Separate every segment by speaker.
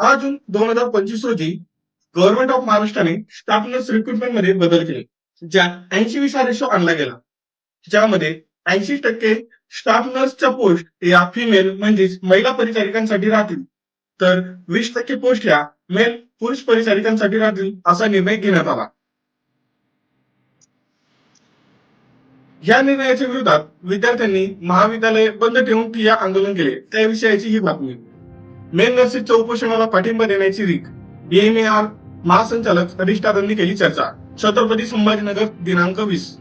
Speaker 1: दहा जून दोन हजार पंचवीस रोजी गव्हर्नमेंट ऑफ महाराष्ट्राने स्टाफ नर्स रिक्रुटमेंटमध्ये बदल केले. ज्यात ऐंशी विसा रेशो आणला गेला. ज्यामध्ये ऐंशी टक्के स्टाफ नर्सच्या पोस्ट या फिमेल म्हणजेच महिला परिचारिकांसाठी राहतील. तर वीस टक्के पोस्ट या मेल पुरुष परिचारिकांसाठी राहतील असा निर्णय घेण्यात आला. या निर्णयाच्या विरोधात विद्यार्थ्यांनी महाविद्यालय बंद ठेवून ठिय्या आंदोलन केले. त्याविषयाची ही बातमी. मेन नर्सिंगच्या उपोषणाला पाठिंबा देण्याची रीक. डीएमएआर महासंचालक अधिष्ठातांनी केली चर्चा. छत्रपती संभाजीनगर दिनांक वीस.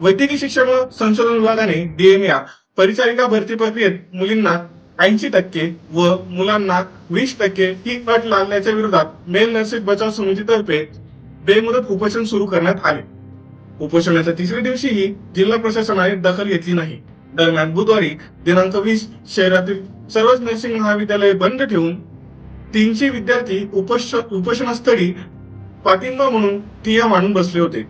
Speaker 1: वैद्यकीय शिक्षण व संशोधन विभागाने डीएमएआर परिचारिका भरती प्रक्रियेत मुलींना ऐंशी टक्के व मुलांना वीस टक्के ही अट लागल्याच्या विरोधात मेल नर्सिंग बचाव समितीतर्फे बेमुदत उपोषण सुरू करण्यात आले. उपोषणाच्या तिसऱ्या दिवशीही जिल्हा प्रशासनाने दखल घेतली नाही. दरम्यान बुधवारी दिनांक वीस शहरातील सर्वच नर्सिंग महाविद्यालये बंद ठेवून तीनशे विद्यार्थी उपोषणस्थळी पाठिंबा म्हणून ठिय्या मांडून बसले होते.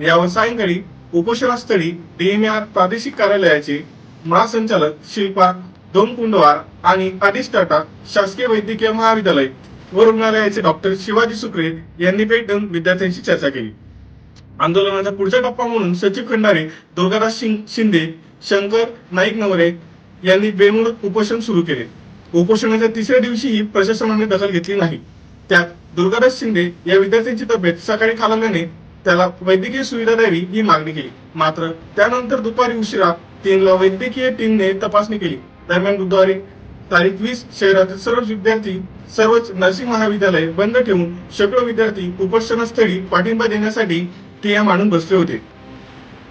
Speaker 1: यावर सायंकाळी उपोषणस्थळी डीएमआर प्रादेशिक कार्यालयाचे महासंचालक शिल्पा दोन कुंडवार आणि अधिष्ठाता शासकीय वैद्यकीय महाविद्यालय व रुग्णालयाचे डॉक्टर शिवाजी सुक्रे यांनी भेट देऊन विद्यार्थ्यांशी चर्चा केली. आंदोलनाचा पुढचा टप्पा म्हणून सचिव खंडारे दुर्गादास शिंदे शंकर नाईक नवरे यांनी बेमुळ उपोषण सुरू केले. उपोषणाच्या तिसऱ्या दिवशीही प्रशासनाने दखल घेतली नाही. त्यात दुर्गादास शिंदे या विद्यार्थ्यांची तब्येत सकाळी खालावल्याने त्याला वैद्यकीय सुविधा द्यावी ही मागणी केली. मात्र त्यानंतर दुपारी उशिरा तीनला वैद्यकीय टीमने तपासणी केली. दरम्यान बुधवारी तारीख वीस शहरातील सर्व विद्यार्थी सर्वच नर्सिंग महाविद्यालय बंद ठेवून शेकडो विद्यार्थी उपोषणस्थळी पाठिंबा देण्यासाठी ठिय्या मांडून बसले होते.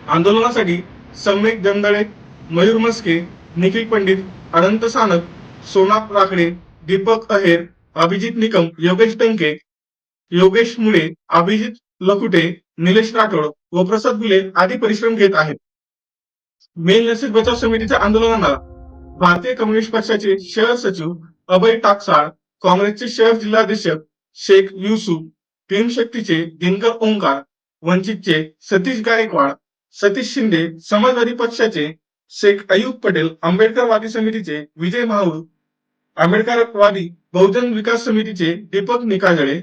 Speaker 1: आंदोलनासाठी सम्यक जंदळे मयूर मस्के निखिल पंडित अनंत सानप सोनाप राखडे दीपक अहेर अभिजित निकम योगेश टंके योगेश मुळे अभिजित लखुटे निलेश राठोड व प्रसाद गुले आदी परिश्रम घेत आहेत. मेल नसीब बचाव समितीच्या आंदोलनाला भारतीय कम्युनिस्ट पक्षाचे शहर सचिव अभय टाकसाळ काँग्रेसचे शहर जिल्हाध्यक्ष शेख युसुफ भीम शक्तीचे दिनकर ओंकार वंचितचे सतीश गायकवाड सतीश शिंदे समाजवादी पक्षाचे शेख अयुब पटेल आंबेडकरवादी समितीचे विजय माहूर आंबेडकरवादी बहुजन विकास समितीचे दीपक निकाजळे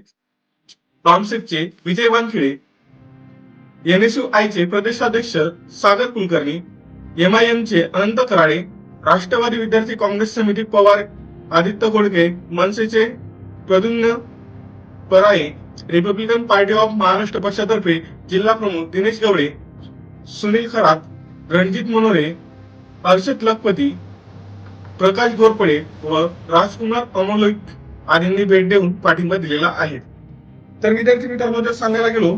Speaker 1: बामसेटचे विजय वानखिळे एनएसयू आयचे प्रदेशाध्यक्ष सागर कुलकर्णी एम अनंत कराळे राष्ट्रवादी विद्यार्थी काँग्रेस समिती पवार आदित्य गोडके मनसेचे Pradyumna Paraye Republican party of Maharashtra पक्षातर्फे जिल्हा प्रमुख दिनेश गवळे सुनील खरात रणजित मनोरे हर्षद लखपती प्रकाश घोरपडे व राजकुमार अमोलिक आदींनी भेट देऊन पाठिंबा दिलेला आहे. तर विद्यार्थी मित्रांनो जर सांगायला गेलो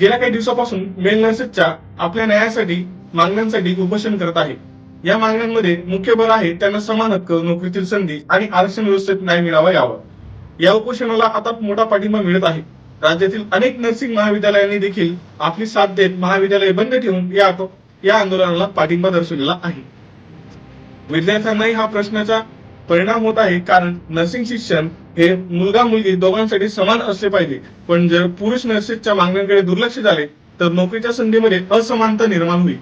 Speaker 1: गेल्या काही दिवसापासून मेल नर्सेसच्या आपल्या न्यायासाठी मागण्यांसाठी उपोषण करत आहे. या मागण्यांमध्ये मुख्य भर आहे त्यांना समान हक्क नोकरीतील संधी आणि आरक्षण व्यवस्थेत न्याय मिळावा यावा. या उपोषणाला आता मोठा पाठिंबा मिळत आहे. राज्यातील अनेक नर्सिंग महाविद्यालयांनी देखील आपली साथ देत महाविद्यालय बंद ठेवून या या आंदोलनाला पाठिंबा दर्शवलेला आहे. विद्यार्थ्यांनाही हा प्रश्नाचा परिणाम होत आहे कारण नर्सिंग शिक्षण हे मुलगा मुलगी दोघांसाठी समान असले पाहिजे. पण जर पुरुष नर्सेसच्या मागण्यांकडे दुर्लक्ष झाले तर नोकरीच्या संधीमध्ये असमानता निर्माण होईल.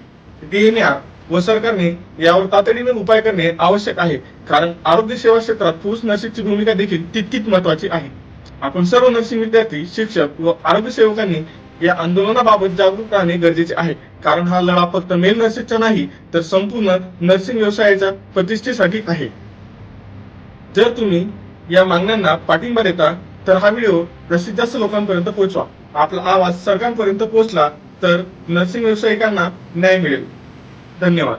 Speaker 1: डीएनआर व सरकारने यावर तातडीने उपाय करणे आवश्यक आहे. कारण आरोग्य सेवा क्षेत्रात पुरुष नर्सिंगची भूमिका देखील तितकीच महत्वाची आहे. आपण सर्व नर्सिंग विद्यार्थी शिक्षक व आरोग्य सेवकांनी या आंदोलनाबाबत जागरूक राहणे गरजेचे आहे. कारण हा लढा फक्त मेल नर्सेसचा नाही तर संपूर्ण नर्सिंग व्यवसायाच्या प्रतिष्ठेसाठी आहे. जर तुम्ही या मागण्यांना पाठिंबा देता तर हा व्हिडिओ जास्तीत जास्त लोकांपर्यंत पोहोचवा. आपला आवाज सरकारपर्यंत पोहोचला तर नर्सिंग व्यावसायिकांना न्याय मिळेल. धन्यवाद.